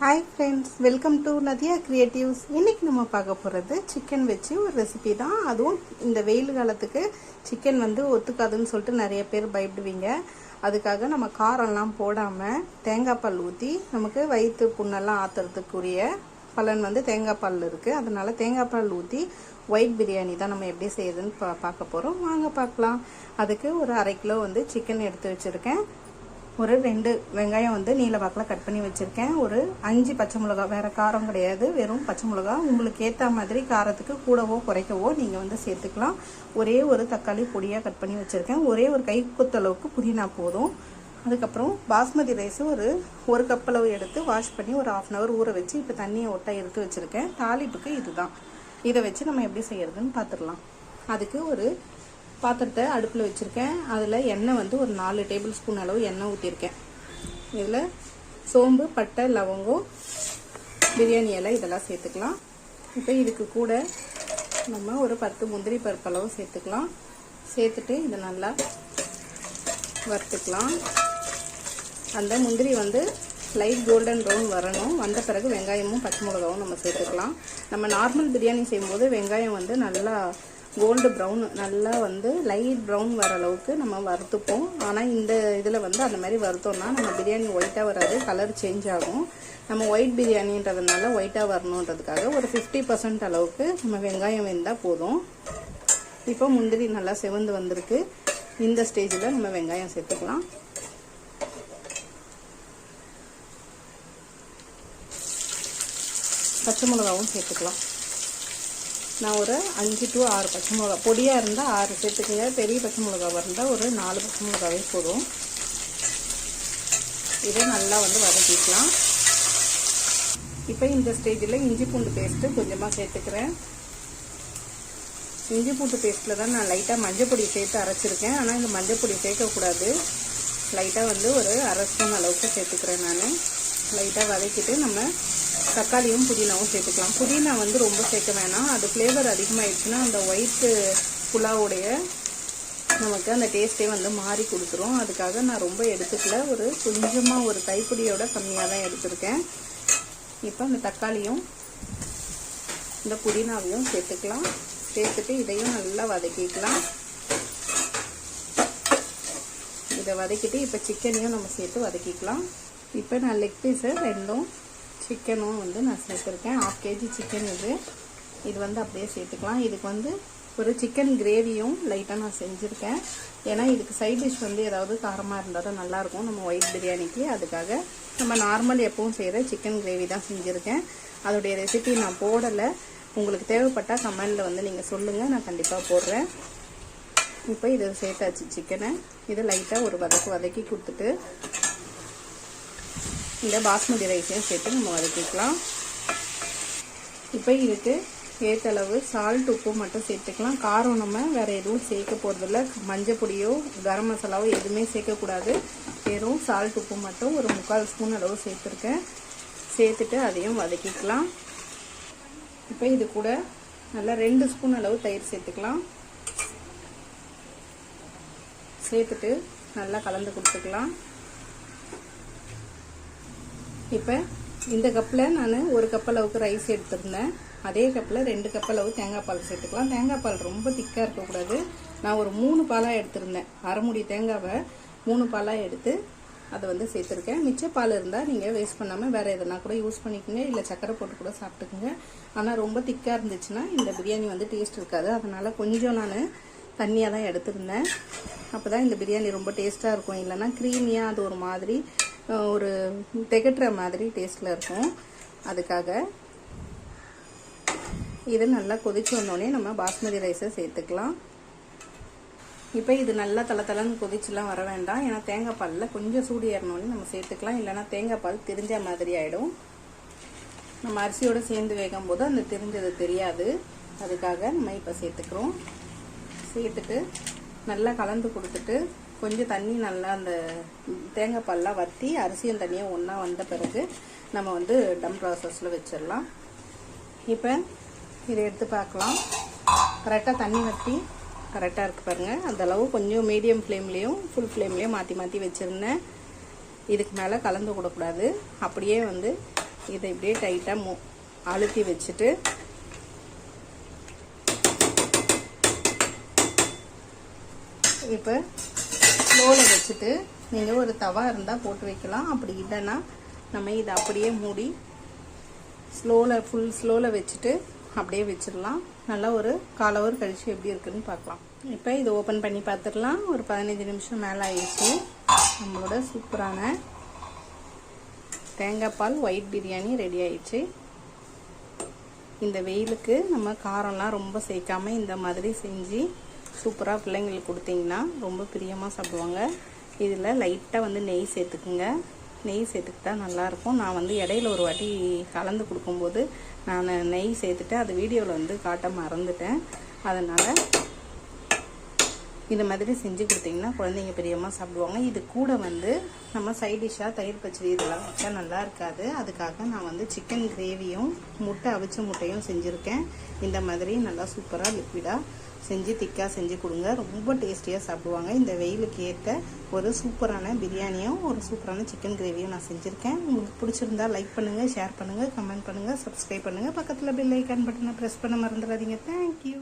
Hi friends welcome to Nadiya creatives இன்றைக்கி நம்ம பார்க்க போகிறது சிக்கன் வச்சு ஒரு ரெசிபி தான். அதுவும் இந்த வெயில் காலத்துக்கு சிக்கன் வந்து ஒத்துக்காதுன்னு சொல்லிட்டு நிறைய பேர் பயப்படுவீங்க. அதுக்காக நம்ம காரம்லாம் போடாமல் தேங்காய் பால் ஊற்றி நமக்கு வயிற்று புண்ணெல்லாம் ஆத்துறதுக்குரிய பலன் வந்து தேங்காய் பால் இருக்குது அதனால் தேங்காய் பால் ஊற்றி ஒயிட் பிரியாணி தான் நம்ம எப்படி செய்யுதுன்னு பா பார்க்க போகிறோம் வாங்க பார்க்கலாம். அதுக்கு ஒரு அரை கிலோ வந்து சிக்கன் எடுத்து வச்சுருக்கேன். ஒரு ரெண்டு வெங்காயம் வந்து நீல வாக்கில் கட் பண்ணி வச்சுருக்கேன். ஒரு அஞ்சு பச்சை மிளகா வேறு காரம் கிடையாது. வெறும் பச்சை மிளகா. உங்களுக்கு ஏற்ற மாதிரி காரத்துக்கு கூடவோ குறைக்கவோ நீங்கள் வந்து சேர்த்துக்கலாம். ஒரே ஒரு தக்காளி பொடியாக கட் பண்ணி வச்சுருக்கேன். ஒரே ஒரு கை குத்தளவுக்கு புதினா போதும். அதுக்கப்புறம் பாஸ்மதி ரைஸ் ஒரு ஒரு கப்பளவு எடுத்து வாஷ் பண்ணி ஒரு ஆஃப் அன் ஹவர் ஊற வச்சு இப்போ தண்ணியை ஒட்டா எடுத்து வச்சுருக்கேன். தாளிப்புக்கு இதுதான். இதை வச்சு நம்ம எப்படி செய்கிறதுன்னு பார்த்துடலாம் அதுக்கு ஒரு பாத்திரத்தை அடுப்பில் வச்சுருக்கேன். அதில் எண்ணெய் வந்து ஒரு நாலு டேபிள் ஸ்பூன் அளவு எண்ணெய் ஊற்றிருக்கேன் இதில் சோம்பு பட்டை லவங்கம் பிரியாணி இலை இதெல்லாம் சேர்த்துக்கலாம். இப்போ இதுக்கு கூட நம்ம ஒரு பத்து முந்திரி பருப்பு அளவு சேர்த்துக்கலாம். சேர்த்துட்டு இதை நல்லா வறுத்துக்கலாம். அந்த முந்திரி வந்து லைட் கோல்டன் ப்ரௌன் வரணும். வந்த பிறகு வெங்காயமும் பச்சை மிளகாவும் நம்ம சேர்த்துக்கலாம். நம்ம நார்மல் பிரியாணி செய்யும்போது வெங்காயம் வந்து நல்லா கோல்டு ப்ரௌன் நல்லா வந்து லைட் ப்ரௌன் வர அளவுக்கு நம்ம வறுத்துப்போம். ஆனால் இந்த இதில் வந்து அந்த மாதிரி வறுத்தோம்னா நம்ம பிரியாணி ஒயிட்டாக வராது கலர் சேஞ்ச் ஆகும். நம்ம ஒயிட் பிரியாணின்றதுனால ஒயிட்டாக வரணுன்றதுக்காக ஒரு ஃபிஃப்டி பர்சன்ட் அளவுக்கு நம்ம வெங்காயம் வெந்தால் போதும். இப்போ முந்திரி நல்லா செவந்து வந்திருக்கு. இந்த ஸ்டேஜில் நம்ம வெங்காயம் சேர்த்துக்கலாம். பச்சை மிளகாவும் சேர்த்துக்கலாம். நான் ஒரு அஞ்சு டு ஆறு பச்சை மிளகா பொடியாக இருந்தால் ஆறு சேர்த்துக்கங்க. பெரிய பச்சை மிளகாவாக இருந்தால் ஒரு நாலு பச்சை மிளகாவே போதும். இதை நல்லா வந்து வதக்கிக்கலாம். இப்போ இந்த ஸ்டேஜில் இஞ்சி பூண்டு பேஸ்ட்டு கொஞ்சமாக சேர்த்துக்கிறேன். இஞ்சி பூண்டு பேஸ்ட்டில் தான் நான் லைட்டாக மஞ்சள் பொடி சேர்த்து அரைச்சிருக்கேன். ஆனால் இந்த மஞ்சள் பொடி சேர்க்கக்கூடாது லைட்டாக வந்து ஒரு அரை ஸ்பூன் அளவுக்கு சேர்த்துக்கிறேன் நான். லைட்டாக வதக்கிட்டு நம்ம தக்காளியும் புதினாவும் சேர்த்துக்கலாம். புதினா வந்து ரொம்ப சேர்க்க வேணாம். அது ஃப்ளேவர் அதிகமாகிடுச்சுன்னா அந்த ஒயிட்டு புலாவுடைய நமக்கு அந்த டேஸ்ட்டே வந்து மாறி கொடுத்துரும். அதுக்காக நான் ரொம்ப எடுத்துக்கல. ஒரு கொஞ்சமாக ஒரு கைப்பிடியோட கம்மியாக தான் எடுத்திருக்கேன். இப்போ அந்த தக்காளியும் இந்த புதினாவையும் சேர்த்துக்கலாம். சேர்த்துட்டு இதையும் நல்லா வதக்கிக்கலாம். இதை வதக்கிட்டு இப்போ சிக்கனையும் நம்ம சேர்த்து வதக்கிக்கலாம். இப்போ நான் லெக் பீஸை ரெண்டும் சிக்கனும் வந்து நான் சேர்த்துருக்கேன். ஆஃப் கேஜி சிக்கன் இது. இது வந்து அப்படியே சேர்த்துக்கலாம். இதுக்கு வந்து ஒரு சிக்கன் கிரேவியும் லைட்டாக நான் செஞ்சுருக்கேன். ஏன்னா இதுக்கு சைட் டிஷ் வந்து ஏதாவது காரமாக இருந்தால் தான் நல்லாயிருக்கும். நம்ம ஒயிட் பிரியாணிக்கு. அதுக்காக நம்ம நார்மல் எப்பவும் செய்கிற சிக்கன் கிரேவி தான் செஞ்சுருக்கேன். அதோடைய ரெசிபி நான் போடலை. உங்களுக்கு தேவைப்பட்டால் கமெண்டில் வந்து நீங்கள் சொல்லுங்கள் நான் கண்டிப்பாக போடுறேன். இப்போ இது சேர்த்தாச்சு சிக்கனை இது லைட்டாக ஒரு வதக்கு வதக்கி கொடுத்துட்டு இந்த பாஸ்மதி ரைஸையும் சேர்த்து நம்ம வதக்கிக்கலாம். இப்போ இதுக்கு ஏற்றளவு சால்ட் உப்பு மட்டும் சேர்த்துக்கலாம். காரம் நம்ம வேறு எதுவும் சேர்க்க போகிறதில்ல மஞ்சள் பொடியோ கரம் மசாலாவோ எதுவுமே சேர்க்கக்கூடாது. வெறும் சால்ட் உப்பு மட்டும் ஒரு முக்கால் ஸ்பூன் அளவு சேர்த்துருக்கேன். சேர்த்துட்டு அதையும் வதக்கிக்கலாம். இப்போ இது கூட நல்லா ரெண்டு ஸ்பூன் அளவு தயிர் சேர்த்துக்கலாம். சேர்த்துட்டு நல்லா கலந்து கொடுத்துக்கலாம். இப்போ இந்த கப்பில் நான் ஒரு கப் அளவுக்கு ரைஸ் எடுத்திருந்தேன். அதே கப்பில் ரெண்டு கப் அளவு தேங்காய் பால் சேர்த்துக்கலாம். தேங்காய் பால் ரொம்ப திக்காக இருக்கக்கூடாது. நான் ஒரு மூணு பாலாக எடுத்திருந்தேன். அரைமுடி தேங்காவை மூணு பாலாக எடுத்து அதை வந்து சேர்த்துருக்கேன். மிச்ச பால் இருந்தால் நீங்கள் வேஸ்ட் பண்ணாமல் வேறு எதனா கூட யூஸ் பண்ணிக்கோங்க. இல்லை சக்கரை போட்டு கூட சாப்பிட்டுக்குங்க. ஆனால் ரொம்ப திக்காக இருந்துச்சுன்னா இந்த பிரியாணி வந்து டேஸ்ட் இருக்காது. அதனால் கொஞ்சம் நான் தண்ணியாக தான் எடுத்திருந்தேன். அப்போ தான் இந்த பிரியாணி ரொம்ப டேஸ்ட்டாக இருக்கும். இல்லைன்னா க்ரீமியாக அது ஒரு மாதிரி ஒரு திகட்டுற மாதிரி டேஸ்ட்டில் இருக்கும். அதுக்காக இது நல்லா கொதிச்சு வந்தோடனே நம்ம பாஸ்மதி ரைஸை சேர்த்துக்கலாம். இப்போ இது நல்லா தலை தலைன்னு கொதிச்சுலாம் வர வேண்டாம். ஏன்னா தேங்காய் பாலில் கொஞ்சம் சூடு ஏறினோடனே நம்ம சேர்த்துக்கலாம். இல்லைனா தேங்காய் பால் தெரிஞ்ச மாதிரி ஆகிடும் நம்ம அரிசியோடு சேர்ந்து வேகும் போது அந்த தெரிஞ்சது தெரியாது. அதுக்காக நம்ம இப்போ சேர்த்துக்கிறோம். சேர்த்துட்டு நல்லா கலந்து கொடுத்துட்டு கொஞ்சம் தண்ணி நல்லா அந்த தேங்காய் பால்லாம் வற்றி அரிசியும் தண்ணியும் ஒன்றா வந்த பிறகு நம்ம வந்து டம் ப்ராசஸில் வச்சிடலாம். இப்போ இதை எடுத்து பார்க்கலாம். கரெக்டாக தண்ணி வற்றி கரெக்டாக இருக்குது பாருங்கள் அந்த அளவு கொஞ்சம் மீடியம் ஃப்ளேம்லேயும் ஃபுல் ஃப்ளேம்லேயும் மாற்றி மாற்றி வச்சுருந்தேன். இதுக்கு மேலே கலந்து விடக்கூடாது அப்படியே வந்து இதை இப்படியே டைட்டாக மு அழுத்தி வச்சுட்டு இப்போ ஸ்லோவில் வச்சுட்டு நீங்கள் ஒரு தவா இருந்தால் போட்டு வைக்கலாம். அப்படி இல்லைன்னா நம்ம இதை அப்படியே மூடி ஸ்லோவில் ஃபுல் ஸ்லோவில் வச்சுட்டு அப்படியே வச்சிடலாம். நல்லா ஒரு கால் ஹவர் கழிச்சு எப்படி இருக்குதுன்னு பார்க்கலாம். இப்போ இதை ஓப்பன் பண்ணி பார்த்துடலாம். ஒரு பதினஞ்சு நிமிஷம் மேலே ஆயிடுச்சு. நம்மளோட சூப்பரான தேங்காய் பால் ஒயிட் பிரியாணி ரெடி ஆயிடுச்சு. இந்த வெயிலுக்கு நம்ம காரம்லாம் ரொம்ப சேர்க்காமல் இந்த மாதிரி செஞ்சு சூப்பராக பிள்ளைங்களுக்கு கொடுத்தீங்கன்னா ரொம்ப பிரியமாக சாப்பிடுவாங்க. இதில் லைட்டாக வந்து நெய் சேர்த்துக்குங்க. நெய் சேர்த்துக்கிட்டா நல்லாயிருக்கும் நான் வந்து இடையில ஒரு வாட்டி கலந்து கொடுக்கும்போது நான் நெய் சேர்த்துட்டு அது வீடியோவில் வந்து காட்ட மறந்துட்டேன். அதனால் இந்த மாதிரி செஞ்சு கொடுத்தீங்கன்னா குழந்தைங்க பிரியமாக சாப்பிடுவாங்க. இது கூட வந்து நம்ம சைட் டிஷ்ஷாக தயிர் பச்சடி இதெல்லாம் வச்சா நல்லா இருக்காது. அதுக்காக நான் வந்து சிக்கன் கிரேவியும் முட்டை அவிச்ச முட்டையும் செஞ்சுருக்கேன். இந்த மாதிரி நல்லா சூப்பராக லிக்விடாக செஞ்சு திக்காக செஞ்சு கொடுங்க. ரொம்ப டேஸ்டியாக சாப்பிடுவாங்க. இந்த வெயிலுக்கு ஏற்ற ஒரு சூப்பரான பிரியாணியும் ஒரு சூப்பரான சிக்கன் கிரேவியும் நான் செஞ்சுருக்கேன். உங்களுக்கு பிடிச்சிருந்தா லைக் பண்ணுங்கள் ஷேர் பண்ணுங்கள் கமெண்ட் பண்ணுங்கள் சப்ஸ்கிரைப் பண்ணுங்கள் பக்கத்தில் பெல் ஐக்கான் பட்டனை ப்ரெஸ் பண்ண மறந்துடாதீங்க. தேங்க்யூ